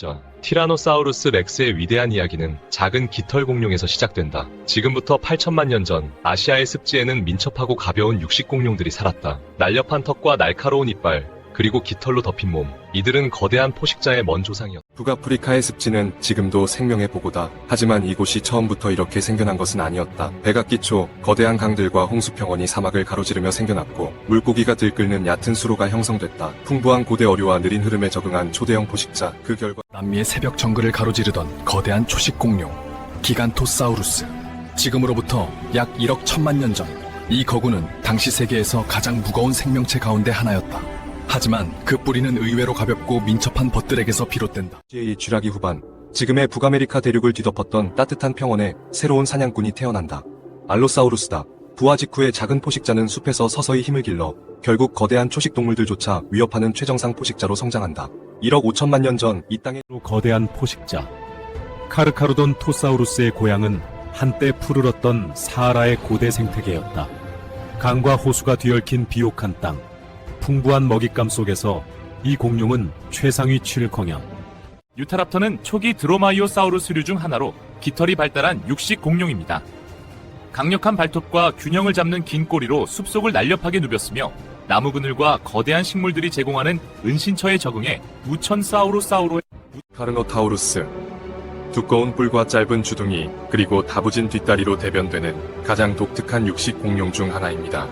전 티라노사우루스 렉스의 위대한 이야기는 작은 깃털 공룡에서 시작된다. 지금부터 8천만 년 전 아시아의 습지에는 민첩하고 가벼운 육식 공룡들이 살았다. 날렵한 턱과 날카로운 이빨, 그리고 깃털로 덮인 몸. 이들은 거대한 포식자의 먼 조상이었다. 북아프리카의 습지는 지금도 생명의 보고다. 하지만 이곳이 처음부터 이렇게 생겨난 것은 아니었다. 백악기 초, 거대한 강들과 홍수평원이 사막을 가로지르며 생겨났고 물고기가 들끓는 얕은 수로가 형성됐다. 풍부한 고대 어류와 느린 흐름에 적응한 초대형 포식자. 그 결과 남미의 새벽 정글을 가로지르던 거대한 초식 공룡 기간토사우루스. 지금으로부터 약 1억 천만 년 전, 이 거구는 당시 세계에서 가장 무거운 생명체 가운데 하나였다. 하지만 그 뿌리는 의외로 가볍고 민첩한 벗들에게서 비롯된다. 이 쥐라기 후반, 지금의 북아메리카 대륙을 뒤덮었던 따뜻한 평원에 새로운 사냥꾼이 태어난다. 알로사우루스다. 부화 직후의 작은 포식자는 숲에서 서서히 힘을 길러 결국 거대한 초식 동물들조차 위협하는 최정상 포식자로 성장한다. 1억 5천만 년 전 이 땅에 로 거대한 포식자. 카르카루돈 토사우루스의 고향은 한때 푸르렀던 사하라의 고대 생태계였다. 강과 호수가 뒤얽힌 비옥한 땅, 풍부한 먹잇감 속에서 이 공룡은 최상위 칠커녕. 유타랍터는 초기 드로마이오사우루스류 중 하나로 깃털이 발달한 육식 공룡입니다. 강력한 발톱과 균형을 잡는 긴 꼬리로 숲속을 날렵하게 누볐으며 나무 그늘과 거대한 식물들이 제공하는 은신처에 적응해 무천사우루사우로의 카르노타우루스. 두꺼운 뿔과 짧은 주둥이, 그리고 다부진 뒷다리로 대변되는 가장 독특한 육식 공룡 중 하나입니다.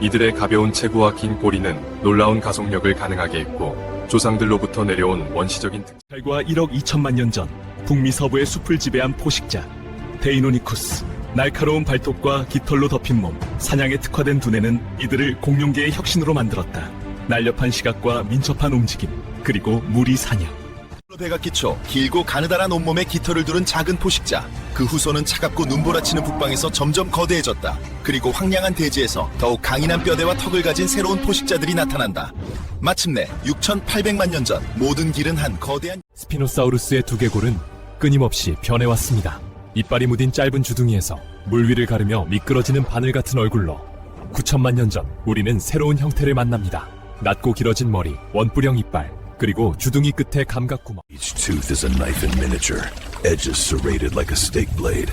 이들의 가벼운 체구와 긴 꼬리는 놀라운 가속력을 가능하게 했고, 조상들로부터 내려온 원시적인 특 결과 1억 2천만 년 전 북미 서부의 숲을 지배한 포식자 데이노니쿠스 날카로운 발톱과 깃털로 덮인 몸 사냥에 특화된 두뇌는 이들을 공룡계의 혁신으로 만들었다. 날렵한 시각과 민첩한 움직임 그리고 무리 사냥 배가 끼쳐 길고 가느다란 온몸에 깃털을 두른 작은 포식자. 그 후손은 차갑고 눈보라치는 북방에서 점점 거대해졌다. 그리고 황량한 대지에서 더욱 강인한 뼈대와 턱을 가진 새로운 포식자들이 나타난다. 마침내 6,800만 년 전 모든 길은 한 거대한 스피노사우루스의 두개골은 끊임없이 변해왔습니다. 이빨이 묻힌 짧은 주둥이에서 물 위를 가르며 미끄러지는 바늘 같은 얼굴로 9천만 년 전 우리는 새로운 형태를 만납니다. 낮고 길어진 머리, 원뿔형 이빨, 그리고 주둥이 끝에 감각구멍. Each tooth is a knife in miniature, edges serrated like a stake blade.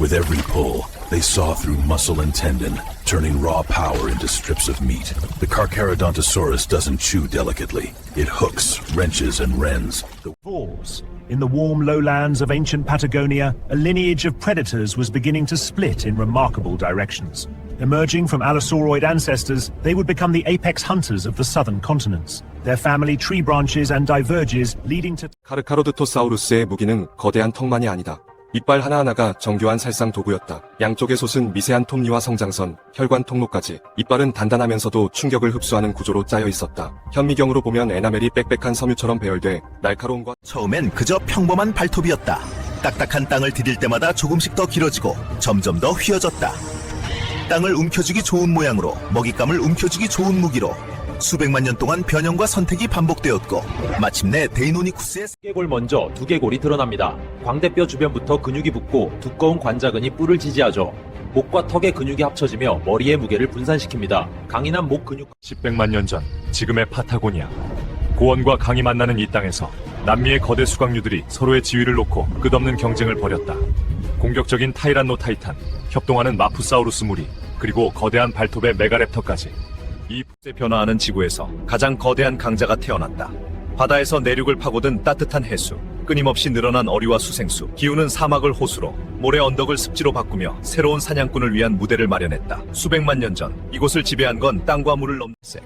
With every pull, they saw through muscle and tendon, turning raw power into strips of meat. The Carcharodontosaurus doesn't chew delicately. It hooks, wrenches, and rends. The Falls. In the warm lowlands of ancient Patagonia, a lineage of predators was beginning to split in remarkable directions. Emerging from Allosauriod ancestors, they would become the apex hunters of the southern continents. Their family tree branches and diverges, leading to 카르카로드토사우루스의 무기는 거대한 턱만이 아니다. 이빨 하나하나가 정교한 살상 도구였다. 양쪽의 솥은 미세한 톱니와 성장선, 혈관 통로까지. 이빨은 단단하면서도 충격을 흡수하는 구조로 짜여 있었다. 현미경으로 보면 에나멜이 빽빽한 섬유처럼 배열돼 날카로움과 처음엔 그저 평범한 발톱이었다. 딱딱한 땅을 디딜 때마다 조금씩 더 길어지고 점점 더 휘어졌다. 땅을 움켜쥐기 좋은 모양으로 먹잇감을 움켜쥐기 좋은 무기로 수백만 년 동안 변형과 선택이 반복되었고 마침내 데이노니쿠스의 두개골 먼저 두개골이 드러납니다. 광대뼈 주변부터 근육이 붙고 두꺼운 관자근이 뿔을 지지하죠. 목과 턱의 근육이 합쳐지며 머리의 무게를 분산시킵니다. 강인한 목 근육 10백만 년 전 지금의 파타고니아 고원과 강이 만나는 이 땅에서 남미의 거대 수강류들이 서로의 지위를 놓고 끝없는 경쟁을 벌였다. 공격적인 타이란노 타이탄, 협동하는 마푸사우루스 무리, 그리고 거대한 발톱의 메가랩터까지 이 북세 변화하는 지구에서 가장 거대한 강자가 태어났다. 바다에서 내륙을 파고든 따뜻한 해수, 끊임없이 늘어난 어류와 수생수, 기우는 사막을 호수로, 모래 언덕을 습지로 바꾸며 새로운 사냥꾼을 위한 무대를 마련했다. 수백만 년 전 이곳을 지배한 건 땅과 물을 넘는 색.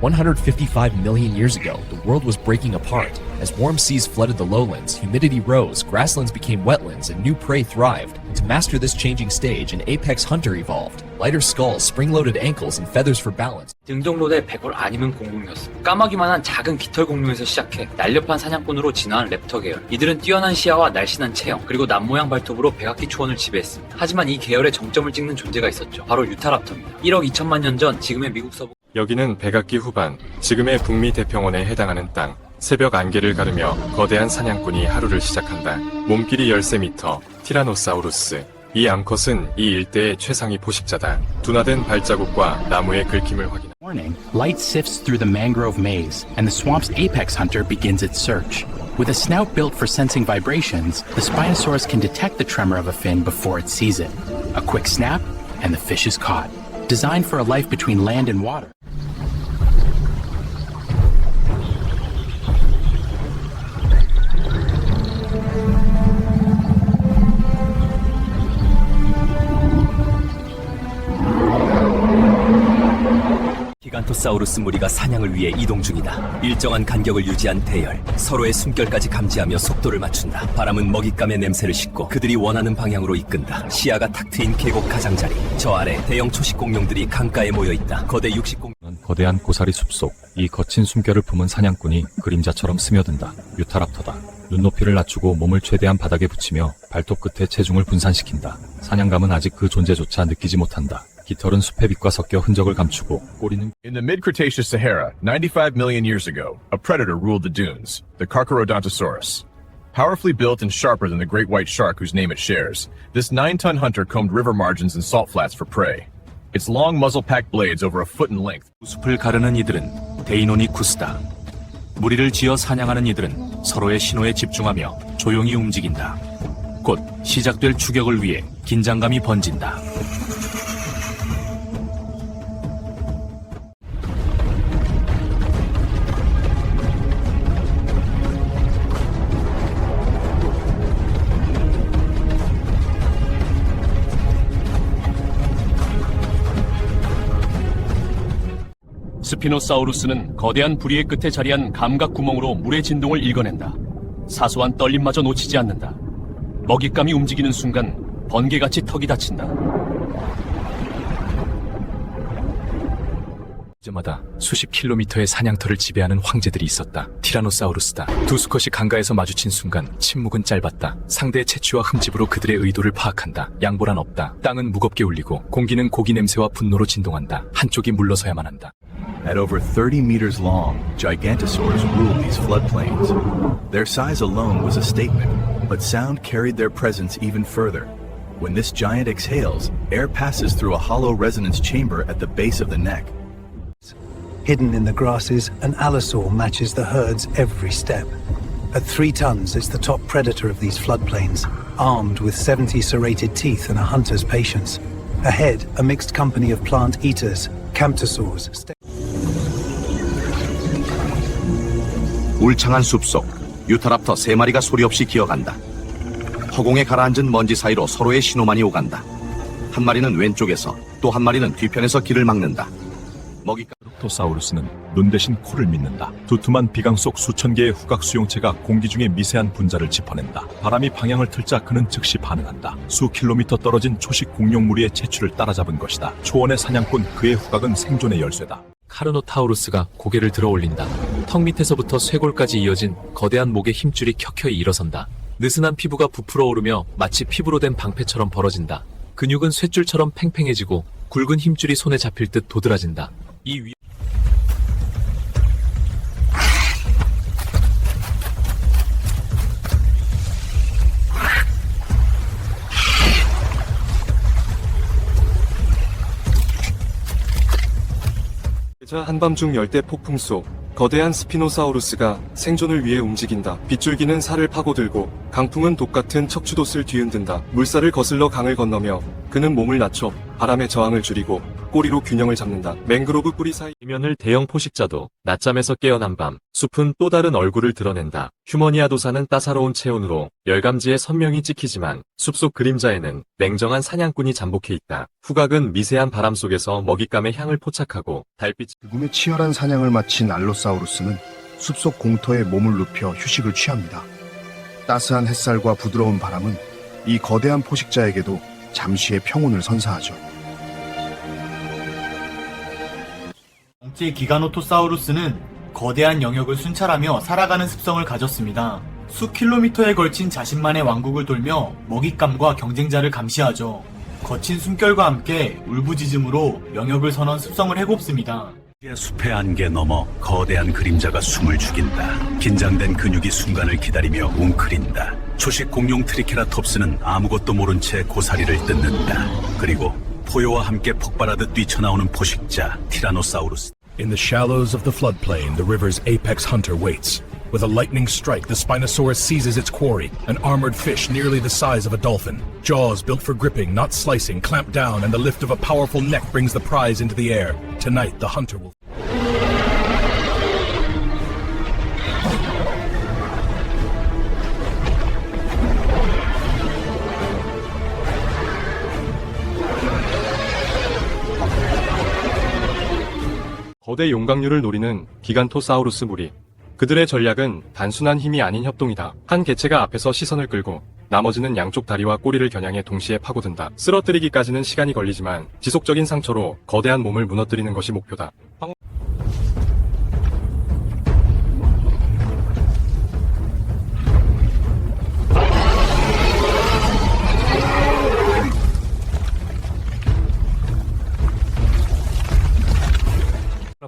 155 million years ago, the world was breaking apart. As warm seas flooded the lowlands, humidity rose, grasslands became wetlands, and new prey thrived. To master this changing stage, an apex hunter evolved. Lighter skulls, spring-loaded ankles, and feathers for balance. 등정로대 백골 아니면 공공이었습니다. 까마귀만한 작은 깃털 공룡에서 시작해 날렵한 사냥꾼으로 진화한 랩터 계열. 이들은 뛰어난 시야와 날씬한 체형, 그리고 남모양 발톱으로 백악기 초원을 지배했습니다. 하지만 이 계열의 정점을 찍는 존재가 있었죠. 바로 유타랍터입니다. 1억 2천만 년 전 지금의 미국 서부 여기는 백악기 후반, 지금의 북미 대평원에 해당하는 땅. 새벽 안개를 가르며 거대한 사냥꾼이 하루를 시작한다. 몸길이 13m, 티라노사우루스. 이 암컷은 이 일대의 최상위 포식자다. 둔화된 발자국과 나무의 긁힘을 확인. Morning, light sifts through the mangrove maze, and the swamp's apex hunter begins its search. With a snout built for sensing vibrations, the Spinosaurus can detect the tremor of a fin before it sees it. A quick snap, and the fish is caught. Designed for a life between land and water. 기간토사우루스 무리가 사냥을 위해 이동 중이다. 일정한 간격을 유지한 대열, 서로의 숨결까지 감지하며 속도를 맞춘다. 바람은 먹잇감의 냄새를 싣고 그들이 원하는 방향으로 이끈다. 시야가 탁 트인 계곡 가장자리, 저 아래 대형 초식 공룡들이 강가에 모여 있다. 거대 육식 공 거대한 고사리 숲속 이 거친 숨결을 품은 사냥꾼이 그림자처럼 스며든다. 유타랍터다. 눈높이를 낮추고 몸을 최대한 바닥에 붙이며 발톱 끝에 체중을 분산시킨다. 사냥감은 아직 그 존재조차 느끼지 못한다. 깃털은 숲의 빛과 섞여 흔적을 감추고 꼬리는 In the mid-Cretaceous Sahara, 95 million years ago, a predator ruled the dunes, the Carcharodontosaurus. Powerfully built and sharper than the great white shark whose name it shares, this nine-ton hunter combed river margins and salt flats for prey. Its long muzzle-packed blades over a foot in length 숲을 가르는 이들은 데이노니쿠스다. 무리를 지어 사냥하는 이들은 서로의 신호에 집중하며 조용히 움직인다. 곧 시작될 추격을 위해 긴장감이 번진다. 스피노사우루스는 거대한 부리의 끝에 자리한 감각 구멍으로 물의 진동을 읽어낸다. 사소한 떨림마저 놓치지 않는다. 먹잇감이 움직이는 순간 번개같이 턱이 닫힌다. 이마다 수십 킬로미터의 사냥터를 지배하는 황제들이 있었다. 티라노사우루스다. 두 수컷이 강가에서 마주친 순간 침묵은 짧았다. 상대의 채취와 흠집으로 그들의 의도를 파악한다. 양보란 없다. 땅은 무겁게 울리고 공기는 고기 냄새와 분노로 진동한다. 한쪽이 물러서야만 한다. At over 30 meters long, gigantosaurs ruled these floodplains. Their size alone was a statement, but sound carried their presence even further. When this giant exhales, air passes through a hollow resonance chamber at the base of the neck. Hidden in the grasses, an allosaur matches the herds every step. At three tons, it's the top predator of these floodplains, armed with 70 serrated teeth and a hunter's patience. Ahead, a mixed company of plant eaters, camptosaurs. 울창한 숲속 유타랍터 세 마리가 소리 없이 기어간다. 허공에 가라앉은 먼지 사이로 서로의 신호만이 오간다. 한 마리는 왼쪽에서 또 한 마리는 뒤편에서 길을 막는다. 먹잇감 토사우루스는 눈 대신 코를 믿는다. 두툼한 비강 속 수천 개의 후각 수용체가 공기 중에 미세한 분자를 짚어낸다. 바람이 방향을 틀자 그는 즉시 반응한다. 수 킬로미터 떨어진 초식 공룡 무리의 채취를 따라잡은 것이다. 초원의 사냥꾼 그의 후각은 생존의 열쇠다. 카르노타우루스가 고개를 들어 올린다. 턱 밑에서부터 쇄골까지 이어진 거대한 목의 힘줄이 켜켜이 일어선다. 느슨한 피부가 부풀어 오르며 마치 피부로 된 방패처럼 벌어진다. 근육은 쇳줄처럼 팽팽해지고 굵은 힘줄이 손에 잡힐 듯 도드라진다. 이 위... 자 한밤중 열대 폭풍 속 거대한 스피노사우루스가 생존을 위해 움직인다. 빗줄기는 살을 파고들고 강풍은 독 같은 척추도을 뒤흔든다. 물살을 거슬러 강을 건너며 그는 몸을 낮춰 바람의 저항을 줄이고 꼬리로 균형을 잡는다. 맹그로브 뿌리 사이 이면을 대형 포식자도 낮잠에서 깨어난 밤 숲은 또 다른 얼굴을 드러낸다. 휴머니아 도사는 따사로운 체온으로 열감지에 선명히 찍히지만 숲속 그림자에는 냉정한 사냥꾼이 잠복해 있다. 후각은 미세한 바람 속에서 먹잇감의 향을 포착하고 달빛 죽음의 치열한 사냥을 마친 알로사우루스는 숲속 공터에 몸을 눕혀 휴식을 취합니다. 따스한 햇살과 부드러운 바람은 이 거대한 포식자에게도 잠시의 평온을 선사하죠. 정체 기가노토사우루스는 거대한 영역을 순찰하며 살아가는 습성을 가졌습니다. 수 킬로미터에 걸친 자신만의 왕국을 돌며 먹잇감과 경쟁자를 감시하죠. 거친 숨결과 함께 울부짖음으로 영역을 선언 습성을 해곱습니다. 숲의 안개 넘어 거대한 그림자가 숨을 죽인다. 긴장된 근육이 순간을 기다리며 웅크린다. 초식 공룡 트리케라톱스는 아무것도 모른 채 고사리를 뜯는다. 그리고 포효와 함께 폭발하듯 뛰쳐나오는 포식자 티라노사우루스. In the shallows of the floodplain, the river's apex hunter waits. With a lightning strike, the Spinosaurus seizes its quarry, an armored fish nearly the size of a dolphin. Jaws built for gripping, not slicing, clamp down, and the lift of a powerful neck brings the prize into the air. Tonight, the hunter will. 거대 용광류를 노리는 기간토사우루스 무리. 그들의 전략은 단순한 힘이 아닌 협동이다. 한 개체가 앞에서 시선을 끌고 나머지는 양쪽 다리와 꼬리를 겨냥해 동시에 파고든다. 쓰러뜨리기까지는 시간이 걸리지만 지속적인 상처로 거대한 몸을 무너뜨리는 것이 목표다.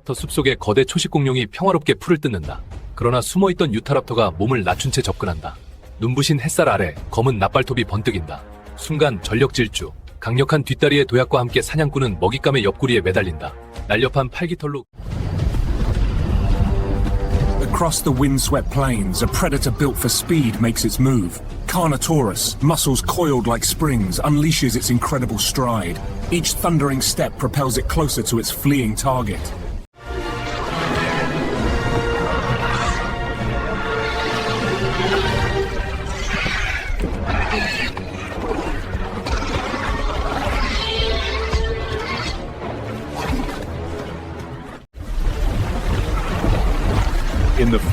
유타랍터 숲속의 거대 초식 공룡이 평화롭게 풀을 뜯는다. 그러나 숨어있던 유타랍터가 몸을 낮춘 채 접근한다. 눈부신 햇살 아래 검은 납발톱이 번뜩인다. 순간 전력 질주, 강력한 뒷다리의 도약과 함께 사냥꾼은 먹잇감의 옆구리에 매달린다. 날렵한 팔기털로 Across the windswept plains, a predator built for speed makes its move. Carnotaurus, muscles coiled like springs, unleashes its incredible stride. Each thundering step propels it closer to its fleeing target.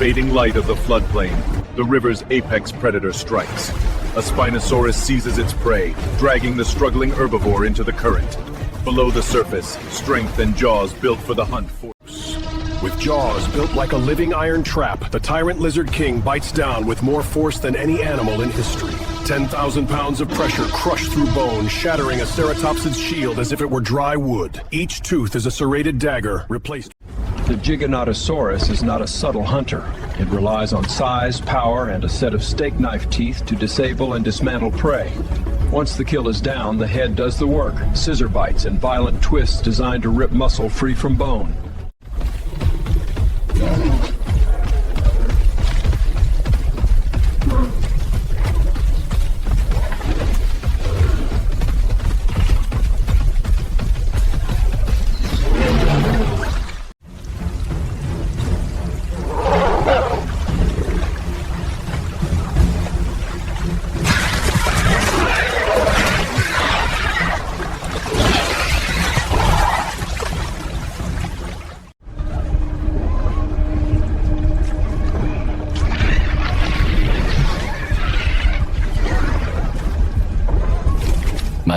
Fading light of the floodplain, the river's apex predator strikes. A Spinosaurus seizes its prey, dragging the struggling herbivore into the current. Below the surface, strength and jaws built for the hunt for. With jaws built like a living iron trap, the Tyrant Lizard King bites down with more force than any animal in history. 10,000 pounds of pressure crush through bone, shattering a ceratopsid's shield as if it were dry wood. Each tooth is a serrated dagger, replaced. The Giganotosaurus is not a subtle hunter. It relies on size, power, and a set of steak knife teeth to disable and dismantle prey. Once the kill is down, the head does the work scissor bites and violent twists designed to rip muscle free from bone.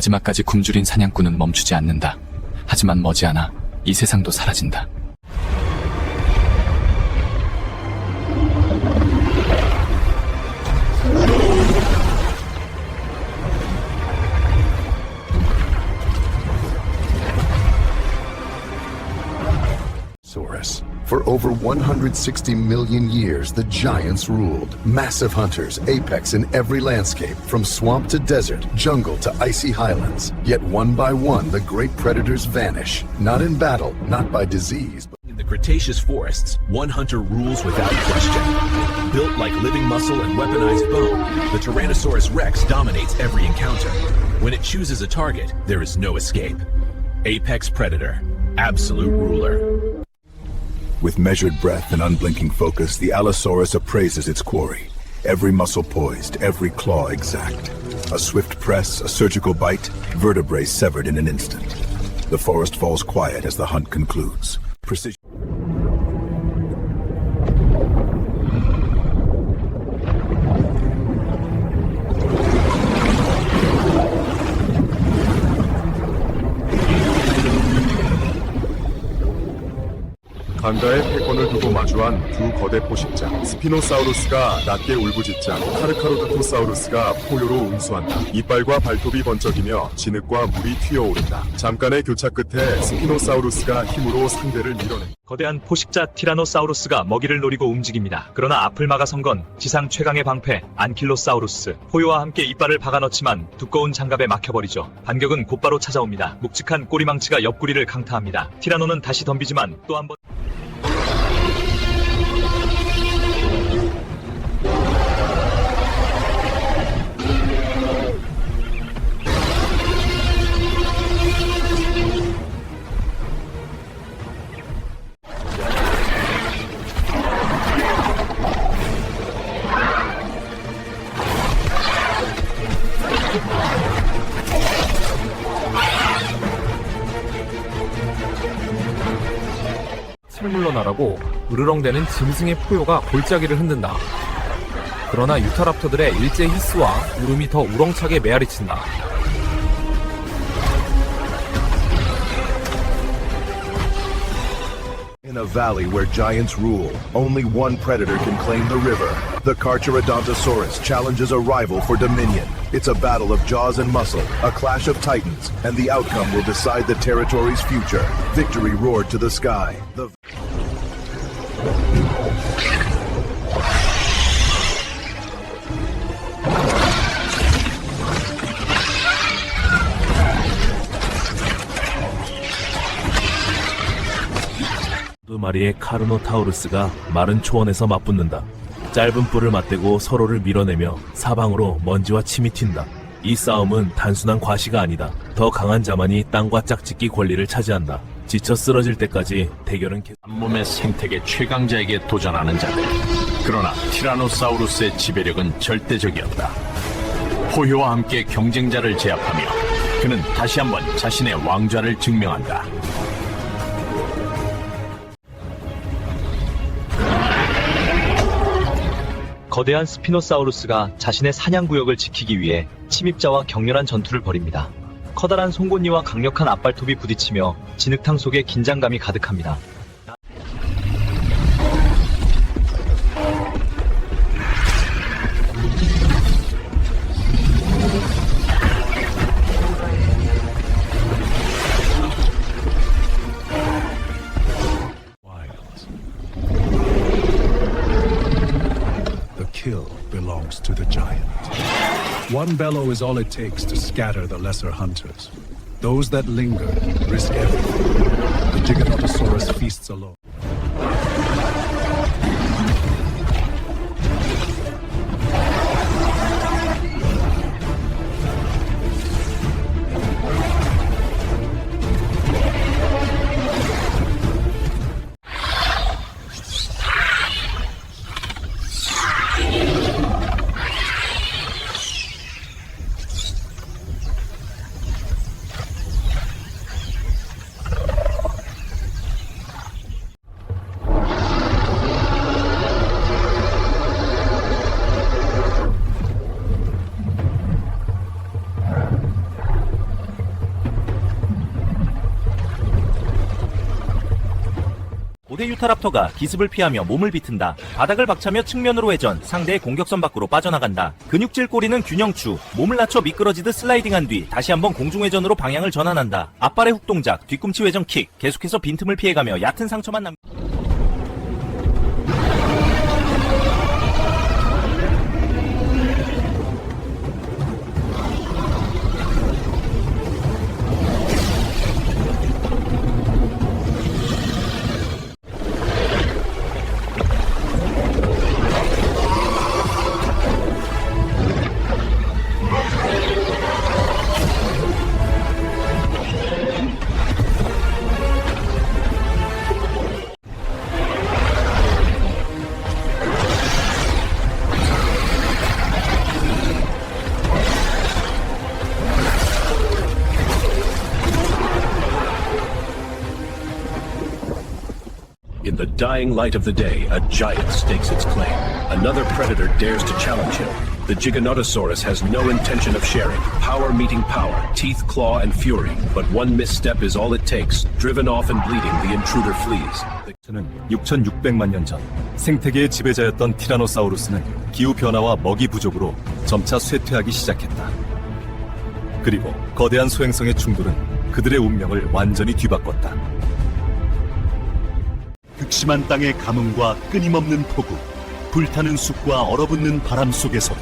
마지막까지 굶주린 사냥꾼은 멈추지 않는다. 하지만 머지않아 이 세상도 사라진다. Over 160 million years, the giants ruled. Massive hunters, apex in every landscape, from swamp to desert, jungle to icy highlands. Yet one by one, the great predators vanish. Not in battle, not by disease, but In the Cretaceous forests, one hunter rules without question. Built like living muscle and weaponized bone, the Tyrannosaurus rex dominates every encounter. When it chooses a target, there is no escape. Apex predator, absolute ruler. With measured breath and unblinking focus, the Allosaurus appraises its quarry. Every muscle poised, every claw exact. A swift press, a surgical bite, vertebrae severed in an instant. The forest falls quiet as the hunt concludes. Precision. 강가의 패권을 두고 마주한 두 거대 포식자 스피노사우루스가 낮게 울부짖자 카르카로드토사우루스가 포효로 응수한다 이빨과 발톱이 번쩍이며 진흙과 물이 튀어오른다 잠깐의 교차 끝에 스피노사우루스가 힘으로 상대를 밀어내 거대한 포식자 티라노사우루스가 먹이를 노리고 움직입니다. 그러나 앞을 막아선 건 지상 최강의 방패 안킬로사우루스. 포효와 함께 이빨을 박아넣지만 두꺼운 장갑에 막혀버리죠. 반격은 곧바로 찾아옵니다. 묵직한 꼬리망치가 옆구리를 강타합니다. 티라노는 다시 덤비지만 또 한 번 침을 물러나라고 으르렁대는 짐승의 포효가 골짜기를 흔든다. 그러나 유타랍터들의 일제 히스와 울음이 더 우렁차게 메아리친다. In a valley where giants rule, only one predator can claim the river. The Carcharodontosaurus challenges a rival for dominion. It's a battle of jaws and muscle, a clash of titans, and the outcome will decide the territory's future. Victory roared to the sky. The 마리의 카르노타우루스가 마른 초원에서 맞붙는다. 짧은 뿔을 맞대고 서로를 밀어내며 사방으로 먼지와 침이 튄다. 이 싸움은 단순한 과시가 아니다. 더 강한 자만이 땅과 짝짓기 권리를 차지한다. 지쳐 쓰러질 때까지 대결은 계속 몸의 생태계 최강자에게 도전하는 자들. 그러나 티라노사우루스의 지배력은 절대적이었다. 포효와 함께 경쟁자를 제압하며 그는 다시 한번 자신의 왕좌를 증명한다. 거대한 스피노사우루스가 자신의 사냥구역을 지키기 위해 침입자와 격렬한 전투를 벌입니다. 커다란 송곳니와 강력한 앞발톱이 부딪히며 진흙탕 속에 긴장감이 가득합니다. One bellow is all it takes to scatter the lesser hunters. Those that linger risk everything. The Giganotosaurus feasts alone. 고대 유타랍터가 기습을 피하며 몸을 비튼다. 바닥을 박차며 측면으로 회전, 상대의 공격선 밖으로 빠져나간다. 근육질 꼬리는 균형추, 몸을 낮춰 미끄러지듯 슬라이딩한 뒤 다시 한번 공중회전으로 방향을 전환한다. 앞발의 훅 동작, 뒤꿈치 회전 킥, 계속해서 빈틈을 피해가며 얕은 상처만 남. Dying light of the day, a giant stakes its claim. Another predator dares to challenge him. The Giganotosaurus has no intention of sharing. Power meeting power, teeth, claw, and fury. But one misstep is all it takes. Driven off and bleeding, the intruder flees. 는 6,600만 년 전 생태계의 지배자였던 티라노사우루스는 기후 변화와 먹이 부족으로 점차 쇠퇴하기 시작했다. 그리고 거대한 소행성의 충돌은 그들의 운명을 완전히 뒤바꿨다. 극심한 땅의 가뭄과 끊임없는 폭우, 불타는 숲과 얼어붙는 바람 속에서도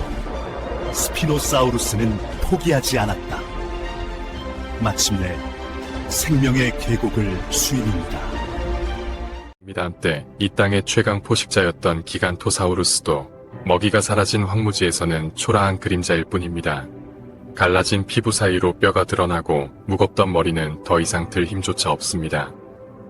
스피노사우루스는 포기하지 않았다. 마침내 생명의 계곡을 수인입니다. 입니다. 때이 땅의 최강 포식자였던 기간토사우루스도 먹이가 사라진 황무지에서는 초라한 그림자일 뿐입니다. 갈라진 피부 사이로 뼈가 드러나고 무겁던 머리는 더 이상 들 힘조차 없습니다.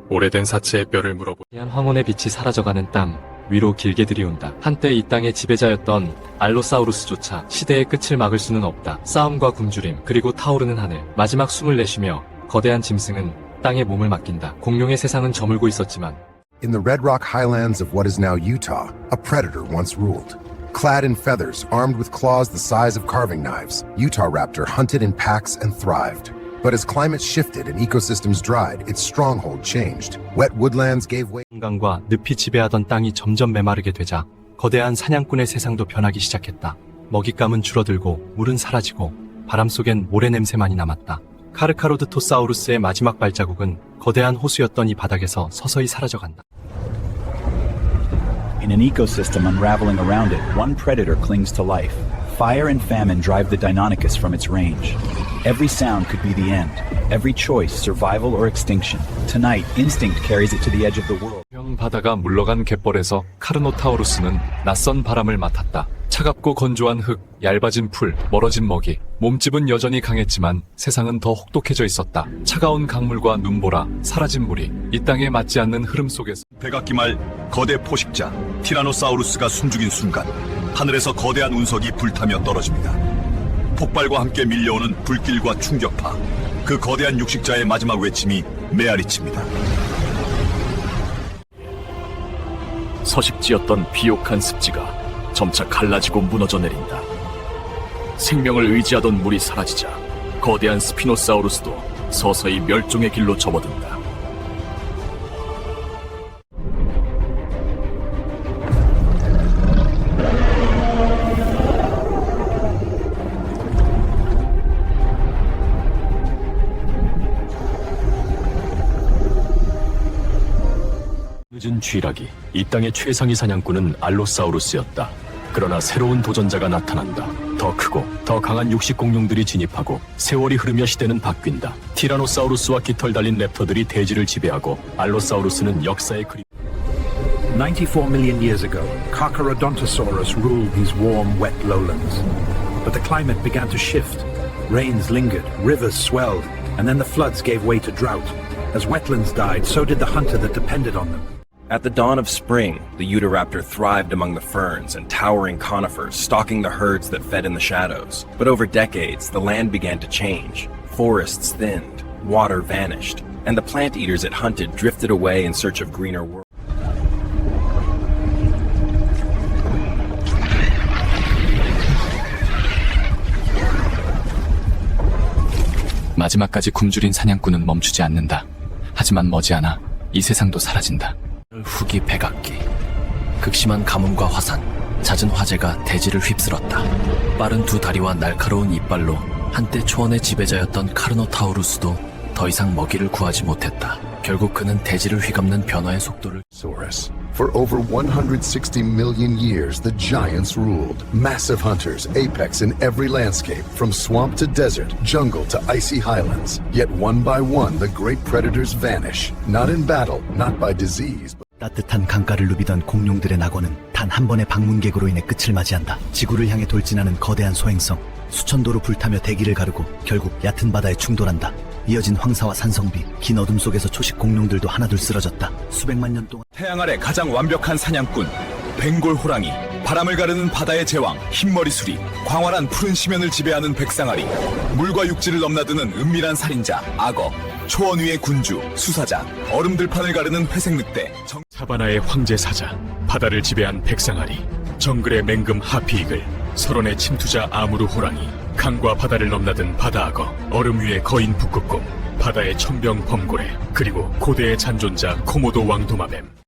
오래된 사체의 뼈를 물어보 대한 황혼의 빛이 사라져가는 땅 위로 길게 들이온다. 한때 이 땅의 지배자였던 알로사우루스조차 시대의 끝을 막을 수는 없다. 싸움과 굶주림 그리고 타오르는 하늘 마지막 숨을 내쉬며 거대한 짐승은 땅에 몸을 맡긴다. 공룡의 세상은 저물고 있었지만 In the Red Rock highlands of what is now Utah, a predator once ruled. Clad in feathers, armed with claws the size of carving knives, Utah raptor hunted in packs and thrived. But as climate shifted and ecosystems dried, its stronghold changed. Wet woodlands gave way. 강과 늪이 지배하던 땅이 점점 메마르게 되자 거대한 사냥꾼의 세상도 변하기 시작했다. 먹잇감은 줄어들고 물은 사라지고 바람 속엔 모래 냄새만이 남았다. 카르카로드토사우루스의 마지막 발자국은 거대한 호수였던 이 바닥에서 서서히 사라져간다. In an ecosystem unraveling around it, one predator clings to life. Fire and famine drive the Deinonychus from its range. Every sound could be the end. Every choice, survival or extinction. Tonight, instinct carries it to the edge of the world. 형 바다가 물러간 갯벌에서 카르노타우루스는 낯선 바람을 맡았다. 차갑고 건조한 흙, 얇아진 풀, 멀어진 먹이. 몸집은 여전히 강했지만 세상은 더 혹독해져 있었다. 차가운 강물과 눈보라, 사라진 물이 이 땅에 맞지 않는 흐름 속에서 백악기 말 거대 포식자 티라노사우루스가 숨죽인 순간 하늘에서 거대한 운석이 불타며 떨어집니다. 폭발과 함께 밀려오는 불길과 충격파. 그 거대한 육식자의 마지막 외침이 메아리칩니다. 서식지였던 비옥한 습지가 점차 갈라지고 무너져 내린다. 생명을 의지하던 물이 사라지자 거대한 스피노사우루스도 서서히 멸종의 길로 접어든다. 늦은 쥐락이 이 땅의 최상위 사냥꾼은 알로사우루스였다. 그러나 새로운 도전자가 나타난다. 더 크고 더 강한 육식 공룡들이 진입하고 세월이 흐르며 시대는 바뀐다. 티라노사우루스와 깃털 달린 랩터들이 대지를 지배하고 알로사우루스는 역사의 그림 94 million years ago, Carcharodontosaurus ruled these warm, wet lowlands. But the climate began to shift. Rains lingered, rivers swelled, and then the floods gave way to drought. As wetlands died, so did the hunter that depended on them. At the dawn of spring, the Utahraptor thrived among the ferns and towering conifers, stalking the herds that fed in the shadows. But over decades, the land began to change. Forests thinned, water vanished, and the plant eaters it hunted drifted away in search of greener worlds. 마지막까지 굶주린 사냥꾼은 멈추지 않는다. 하지만 머지않아 이 세상도 사라진다. 후기 백악기 극심한 가뭄과 화산 잦은 화재가 대지를 휩쓸었다 빠른 두 다리와 날카로운 이빨로 한때 초원의 지배자였던 카르노타우루스도 더 이상 먹이를 구하지 못했다 결국 그는 대지를 휘감는 변화의 속도를. For over 160 million years, the giants ruled. Massive hunters, apex in every landscape, from swamp to desert, jungle to icy highlands. Yet one by one, the great predators vanish. Not in battle, not by disease, 따뜻한 강가를 누비던 공룡들의 낙원은 단 한 번의 방문객으로 인해 끝을 맞이한다. 지구를 향해 돌진하는 거대한 소행성. 수천 도로 불타며 대기를 가르고 결국 얕은 바다에 충돌한다. 이어진 황사와 산성비, 긴 어둠 속에서 초식 공룡들도 하나둘 쓰러졌다. 수백만 년 동안 태양 아래 가장 완벽한 사냥꾼 벵골 호랑이 바람을 가르는 바다의 제왕 흰머리 수리 광활한 푸른 심연을 지배하는 백상아리 물과 육지를 넘나드는 은밀한 살인자 악어 초원 위의 군주 수사자 얼음 들 판을 가르는 회색 늑대 정... 사바나의 황제 사자, 바다를 지배한 백상아리, 정글의 맹금 하피이글, 설원의 침투자 아무르 호랑이, 강과 바다를 넘나든 바다악어, 얼음 위의 거인 북극곰, 바다의 천병 범고래, 그리고 고대의 잔존자 코모도 왕도마뱀.